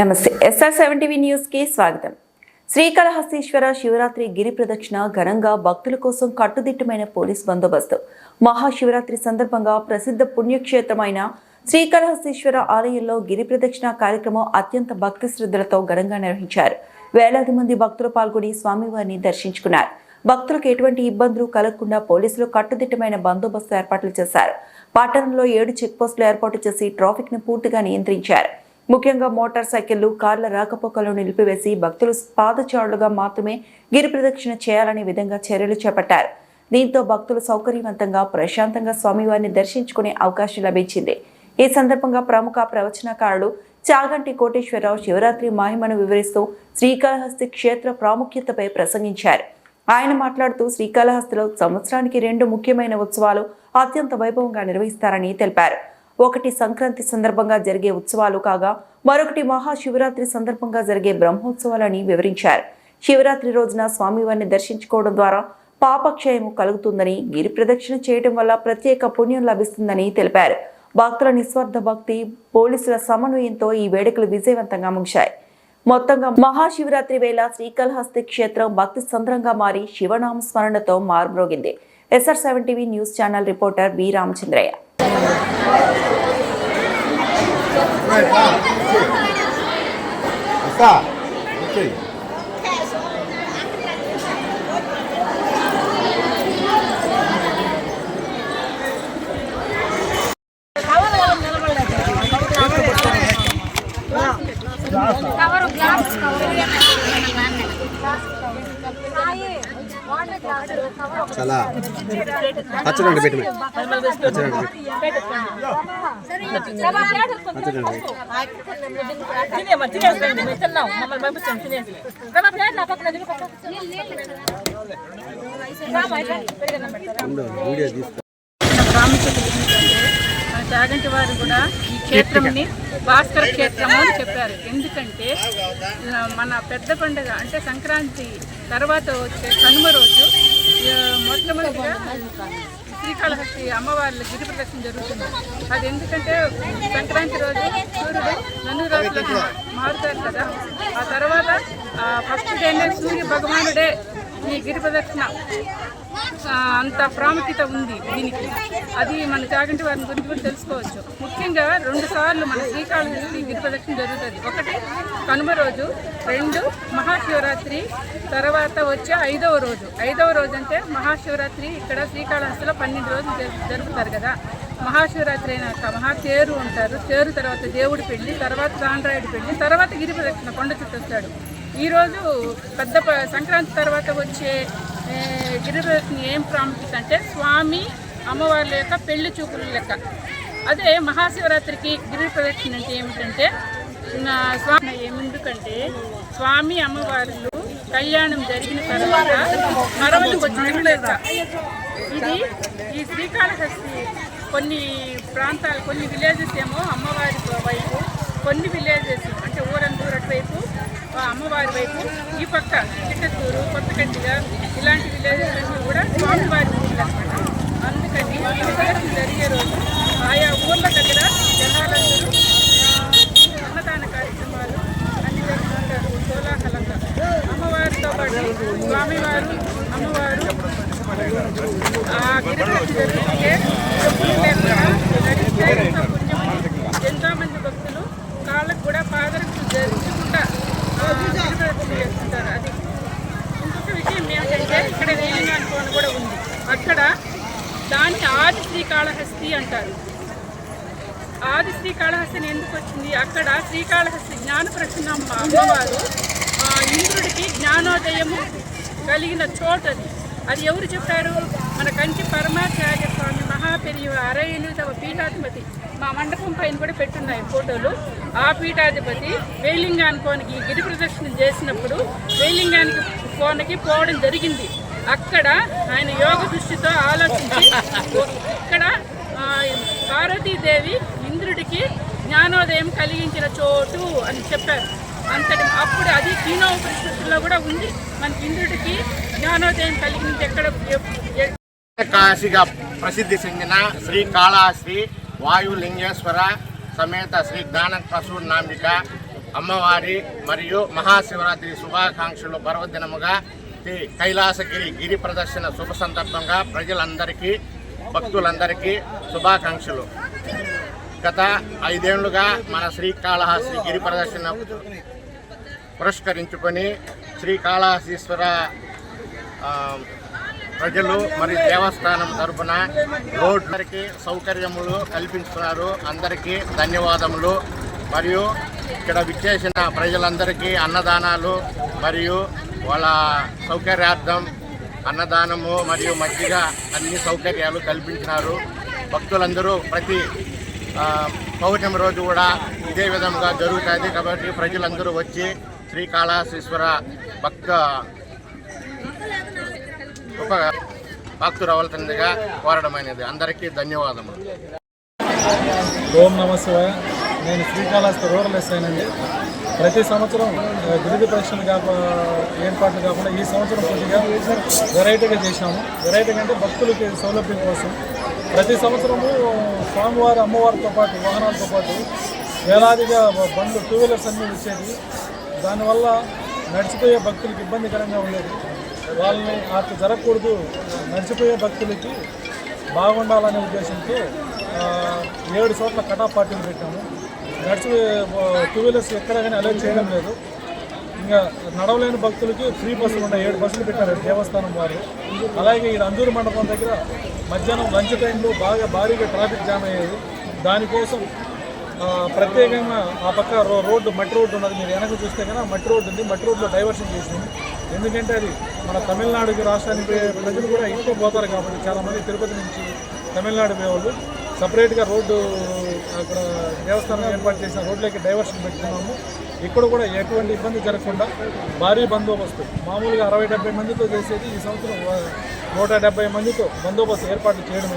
నమస్తే. ఎస్ఆర్ సెవెంటీవీ న్యూస్కి కి స్వాగతం. శ్రీకాళహస్తీశ్వర శివరాత్రి గిరి ప్రదక్షిణ ఘనంగా భక్తుల కోసం కట్టుదిట్టమైన పోలీస్ బందోబస్తు. మహాశివరాత్రి సందర్భంగా ప్రసిద్ధ పుణ్యక్షేత్రమైన శ్రీకాళహస్తీశ్వర ఆలయంలో గిరి ప్రదక్షిణ కార్యక్రమం అత్యంత భక్తి శ్రద్ధలతో ఘనంగా నిర్వహించారు. వేలాది మంది భక్తులు పాల్గొని స్వామివారిని దర్శించుకున్నారు. భక్తులకు ఎటువంటి ఇబ్బందులు కలగకుండా పోలీసులు కట్టుదిట్టమైన బందోబస్తు ఏర్పాట్లు చేశారు. పట్టణంలో ఏడు చెక్ పోస్టులు ఏర్పాటు చేసి ట్రాఫిక్ను పూర్తిగా నియంత్రించారు. ముఖ్యంగా మోటార్ సైకిళ్ళు కార్ల రాకపోకలు నిలిపివేసి భక్తులు పాదచారులుగా మాత్రమే గిరి ప్రదక్షిణ చేయాలనే విధంగా చర్యలు చేపట్టారు. దీంతో భక్తులు సౌకర్యవంతంగా ప్రశాంతంగా స్వామివారిని దర్శించుకునే అవకాశం లభించింది. ఈ సందర్భంగా ప్రముఖ ప్రవచనకారుడు చాగంటి కోటేశ్వరరావు శివరాత్రి మహిమను వివరిస్తూ శ్రీకాళహస్తి క్షేత్ర ప్రాముఖ్యతపై ప్రసంగించారు. ఆయన మాట్లాడుతూ శ్రీకాళహస్తిలో సంవత్సరానికి రెండు ముఖ్యమైన ఉత్సవాలు అత్యంత వైభవంగా నిర్వహిస్తారని తెలిపారు. ఒకటి సంక్రాంతి సందర్భంగా జరిగే ఉత్సవాలు కాగా మరొకటి మహాశివరాత్రి సందర్భంగా జరిగే బ్రహ్మోత్సవాలని వివరించారు. శివరాత్రి రోజున స్వామివారిని దర్శించుకోవడం ద్వారా పాపక్షయము కలుగుతుందని గిరి ప్రదక్షిణ చేయడం వల్ల ప్రత్యేక పుణ్యం లభిస్తుందని తెలిపారు. భక్తుల నిస్వార్థ భక్తి పోలీసుల సమన్వయంతో ఈ వేడుకలు విజయవంతంగా ముగిశాయి. మొత్తంగా మహాశివరాత్రి వేళ శ్రీకాళహస్తి క్షేత్రం భక్తి సంద్రంగా మారి శివనామ స్మరణతో మారుమ్రోగింది. SR seven TV news channel reporter V Ramachandraiah. అక్క ఓకే చాలా పచ్చడండి పెట్టి పచ్చడండి పచ్చడండి తినేమ్మా తినేసి మేము తాగంటి వారు కూడా ఈ క్షేత్రంని భాస్కర క్షేత్రము అని చెప్పారు. ఎందుకంటే మన పెద్ద పండుగ అంటే సంక్రాంతి తర్వాత వచ్చే కనుమ రోజు మొట్టమొదటిగా శ్రీకాళహస్తి అమ్మవార్ల గిరి ప్రదక్షిణ జరుగుతుంది. అది ఎందుకంటే సంక్రాంతి రోజు సూర్యుడు నన్ను రాత్రులకు మారుతారు కదా. ఆ తర్వాత ఫస్ట్ డేనే సూర్య భగవానుడే ఈ గిరి ప్రదక్షిణ అంత ప్రాముఖ్యత ఉంది దీనికి. అది మన త్యాగంటి వారిని గురించి కూడా తెలుసుకోవచ్చు. ముఖ్యంగా రెండు సార్లు మన శ్రీకాళహస్తి గిరి ప్రదక్షిణ జరుగుతుంది. ఒకటి కనుమ రోజు. రెండు మహాశివరాత్రి. తర్వాత వచ్చే ఐదవ రోజు. ఐదవ రోజు అంటే మహాశివరాత్రి. ఇక్కడ శ్రీకాళహస్తిలో పన్నెండు రోజులు జరుపుతారు కదా. మహాశివరాత్రి అయినాక మహా తేరు ఉంటారు. చేరు తర్వాత దేవుడి పెళ్ళి తర్వాత రాండ్రాయుడి పెళ్ళి తర్వాత గిరి ప్రదక్షిణ కొండ చుట్టూ వస్తాడు ఈరోజు పెద్ద సంక్రాంతి తర్వాత వచ్చే ఏ, గిరి ఏం ప్రాముఖ్యత అంటే స్వామి అమ్మవార్ల యొక్క పెళ్ళి చూపుల లెక్క. అదే మహాశివరాత్రికి గిరి ప్రదక్షిణ అంటే ఏమిటంటే నా స్వామి ఎందుకంటే స్వామి అమ్మవార్లు కళ్యాణం జరిగిన తర్వాత మరవలు వచ్చిన ఇది ఈ శ్రీకాళహస్తి కొన్ని ప్రాంతాలు కొన్ని విలేజెస్ ఏమో అమ్మవారి వైపు కొన్ని విలేజెస్ అంటే ఊరందూరు అటువైపు అమ్మవారి వైపు ఈ పక్క చిట్టతూరు కొత్తగట్టిగా ఇలాంటి విలేజెస్ అన్నీ కూడా స్వామివారి ఊళ్ళు అనమాట అందుకని జరిగే రోజు ఆయా ఊర్ల దగ్గర జనాలందరూ ఆ, అన్నదాన కార్యక్రమాలు అన్ని జరుపుకుంటారు కోలాహలంగా అమ్మవారితో పాటు స్వామివారు అమ్మవారు ఆ గిరిజన జరిగితే చెప్పులు లేకుండా నడిస్తే ఎంతో పుణ్యం ఎంతో మంది భక్తులు కాళ్ళకు కూడా పాదరక్షలు ధరించకుండా ఆ, గిరిప్రదక్షిణ చేస్తుంటారు అది ఇంకొక విషయం ఏమిటంటే ఇక్కడ వేలింగానుకోని కూడా ఉంది అక్కడ దాన్ని ఆది శ్రీకాళహస్తి అంటారు. ఆది శ్రీకాళహస్తిని ఎందుకు వచ్చింది? అక్కడ శ్రీకాళహస్తి జ్ఞాన ప్రసన్నమ్మ అమ్మవారు ఆ, ఇంద్రుడికి జ్ఞానోదయము కలిగిన చోటు అది. అది ఎవరు చెప్పారు? మన కంచి పరమాచార్య స్వామి మహాపెరియు అరయలు తమ పీఠాధిపతి. మా మండపం పైన కూడా పెట్టున్నాయి ఫోటోలు. ఆ పీఠాధిపతి వేలింగానుకోనికి గిరి ప్రదక్షిణ చేసినప్పుడు వేలింగానికి కోనకి పోవడం జరిగింది. అక్కడ ఆయన యోగ దృష్టితో ఆలోచించి ఇక్కడ పార్వతీదేవి ఇంద్రుడికి జ్ఞానోదయం కలిగించిన చోటు అని చెప్పారు. అంతటి అప్పుడు అది కీనోపనిషత్తులో కూడా ఉంది. మనకి ఇంద్రుడికి జ్ఞానోదయం కలిగింది ఎక్కడ కాశీగా ప్రసిద్ధి చెందిన శ్రీ కాళహస్తి వాయులింగేశ్వర సమేత శ్రీ జ్ఞాన ప్రసూనాంబిక అమ్మవారి మరియు మహాశివరాత్రి శుభాకాంక్షలు పర్వదినముగా కైలాసగిరి గిరి ప్రదర్శన శుభ సందర్భంగా ప్రజలందరికీ భక్తులందరికీ శుభాకాంక్షలు. గత ఐదేళ్ళుగా మన శ్రీకాళహస్తి గిరి ప్రదర్శన పురస్కరించుకొని శ్రీకాళహస్తీశ్వర ప్రజలు మరియు దేవస్థానం తరపున రోడ్లకి సౌకర్యములు కల్పించుకున్నారు అందరికీ ధన్యవాదములు. మరియు ఇక్కడ విచ్చేసిన ప్రజలందరికీ అన్నదానాలు మరియు వాళ్ళ సౌకర్యార్థం అన్నదానము మరియు మజ్జిగ అన్ని సౌకర్యాలు కల్పించినారు. భక్తులందరూ ప్రతి పౌర్ణమి రోజు కూడా ఇదే విధంగా జరుగుతుంది కాబట్టి ప్రజలందరూ వచ్చి శ్రీకాళహస్తీశ్వర భక్త ఉప భక్తురవలసిందిగా కోరడమైనది. అందరికీ ధన్యవాదములు. ఓం నమ శివాయ. నేను శ్రీకాళహస్తి రూరల్ ఎస్ఐనండి ప్రతి సంవత్సరం ఆ, గిరిజ పరీక్షలు కాక ఏర్పాట్లు కాకుండా ఈ సంవత్సరం కొద్దిగా వెరైటీగా చేశాము. వెరైటీగా అంటే భక్తులకి సౌలభ్యం కోసం. ప్రతి సంవత్సరము స్వామివారి అమ్మవారితో పాటు వాహనాలతో పాటు వేలాదిగా బండ్లు టూ వీలర్స్ అన్నీ వచ్చేది. దానివల్ల నడిచిపోయే భక్తులకి ఇబ్బందికరంగా ఉండేది. వాళ్ళని అట్లా జరగకూడదు నడిచిపోయే భక్తులకి బాగుండాలనే ఉద్దేశంతో ఏడు చోట్ల కటా పార్టీలు పెట్టాము. నడిచి టూ వీలర్స్ ఎక్కడ కానీ అలౌ చేయడం లేదు. ఇంకా నడవలేని భక్తులకి ఫ్రీ బస్సులు ఉన్నాయి. ఏడు బస్సులు పెట్టారు దేవస్థానం వారు. అలాగే ఈ అంజూరు మండపం దగ్గర మధ్యాహ్నం లంచ్ టైంలో బాగా భారీగా ట్రాఫిక్ జామ్ అయ్యేది. దానికోసం ప్రత్యేకంగా ఆ పక్క రో రోడ్డు మట్టి రోడ్డు ఉన్నది. మీరు వెనక చూస్తే కనుక మట్టి రోడ్డు ఉంది. మట్టి రోడ్లో డైవర్షన్ చేసింది. ఎందుకంటే అది మన తమిళనాడుకి రాష్ట్రానికి ప్రజలు కూడా ఎక్కువ పోతారు కాబట్టి చాలామంది తిరుపతి నుంచి తమిళనాడు పోయేవాళ్ళు. సపరేట్గా రోడ్డు అక్కడ దేవస్థానం ఏర్పాటు చేసిన రోడ్లకి డైవర్షన్ పెట్టుకున్నాము. ఇక్కడ కూడా ఎటువంటి ఇబ్బంది జరగకుండా భారీ బందోబస్తు. మామూలుగా అరవై డెబ్బై మందితో చేసేది ఈ సంవత్సరం నూట డెబ్బై మందితో బందోబస్తు ఏర్పాట్లు చేయడం